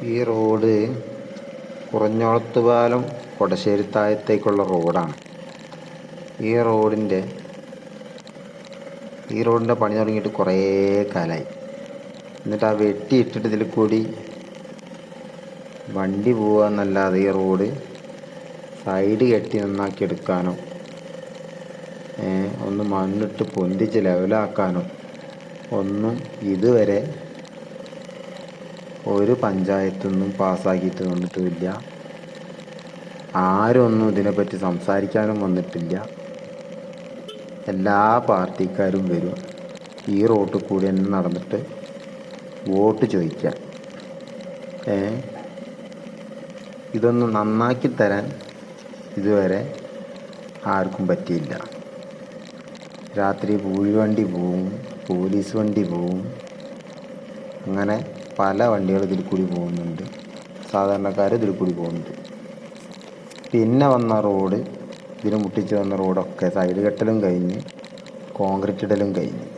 ഈ റോഡ് കുറഞ്ഞോളത്ത് പാലം കൊടശ്ശേരി താഴത്തേക്കുള്ള റോഡാണ്. ഈ റോഡിന്റെ ഈ റോഡിന്റെ പണി തുടങ്ങിയിട്ട് കുറേ കാലമായി എന്നിട്ട് ആ വെട്ടിയിട്ടിട്ട് ഇതിൽ കൂടി വണ്ടി പോകാന്നല്ലാതെ ഈ റോഡ് സൈഡ് കെട്ടി നന്നാക്കി എടുക്കാനോ ഒന്ന് മണ്ണിട്ട് പൊന്തിച്ച് ലെവലാക്കാനോ ഒന്നും ഇതുവരെ ഒരു പഞ്ചായത്തൊന്നും പാസ്സാക്കിയിട്ട് വന്നിട്ടുമില്ല ആരൊന്നും ഇതിനെപ്പറ്റി സംസാരിക്കാനും വന്നിട്ടില്ല. എല്ലാ പാർട്ടിക്കാരും വരും. ഈ റോട്ടിൽ കൂടി തന്നെ നടന്നിട്ട് വോട്ട് ചോദിക്കാം. ഏ? ഇതൊന്ന് നന്നാക്കി തരാൻ ഇതുവരെ ആർക്കും പറ്റിയില്ല. രാത്രി പൂഴി വണ്ടി പോവും പോലീസ് വണ്ടി പോവും. അങ്ങനെ പല വണ്ടികൾ ഇതിൽ കൂടി പോകുന്നുണ്ട്. സാധാരണക്കാർ ഇതിൽ കൂടി പോകുന്നുണ്ട്. പിന്നെ വന്ന റോഡ് ഇതിന് മുട്ടിച്ച് വന്ന റോഡൊക്കെ സൈഡ് കെട്ടലും കഴിഞ്ഞ് കോൺക്രീറ്റ് ഇടലും കഴിഞ്ഞ്.